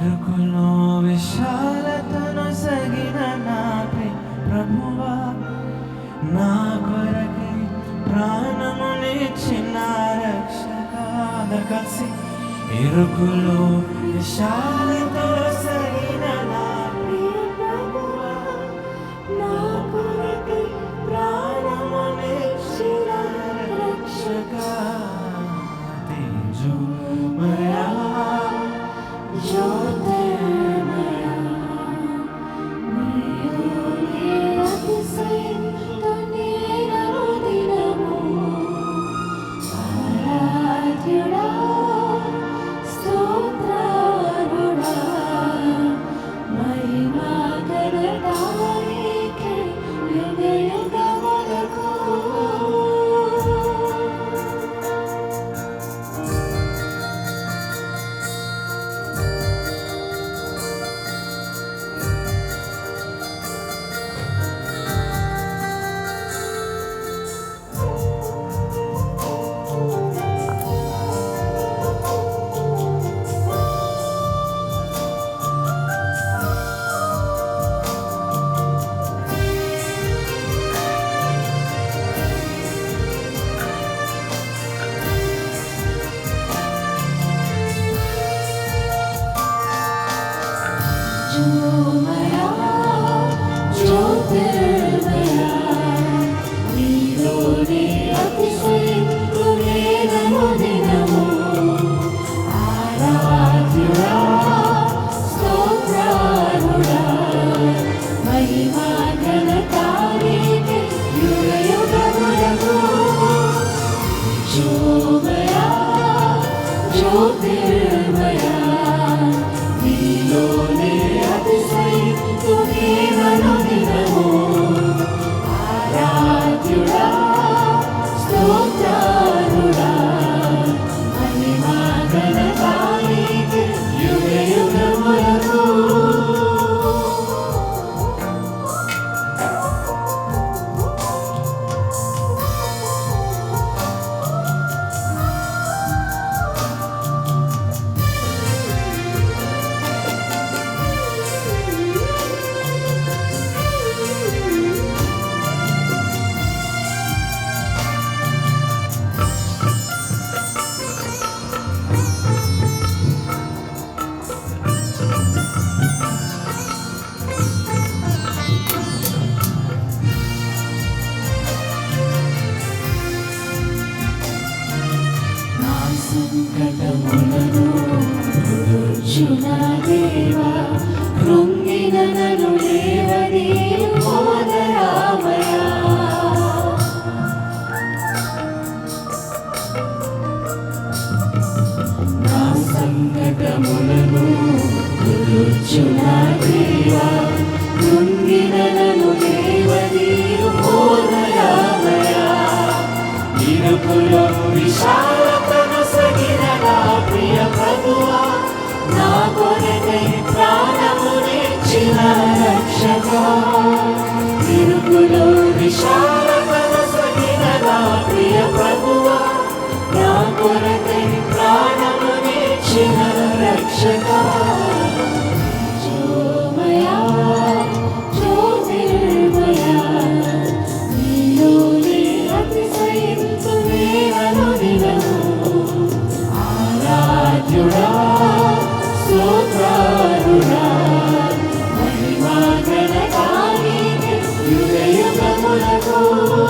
ఇరుకులో విశాలతను సగిన నా ప్రభువా నా కొరకై ప్రాణము నిచ్చిన అందరు కలిసి ఇరుకులో విశాలతో your. walked సంకటములను దేవా రక్షక. ఇరుకులో విశాలతను సగిన నా ప్రియ ప్రభువా. నా Oh.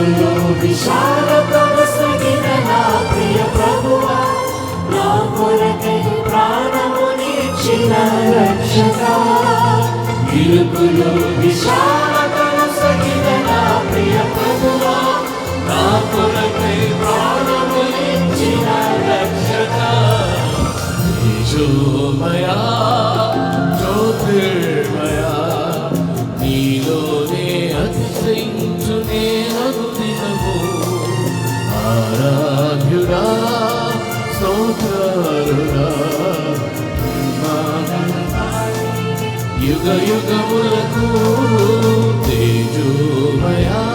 మనసులో విశాల ప్రవసగిన నా ప్రియ ప్రభువా నా కొరకై ప్రాణము నిచ్చిన రక్షక. ఇరుకులో విశాల आराध्युरा स्तोत्रुरा युगयुगमुलकु तेजोमया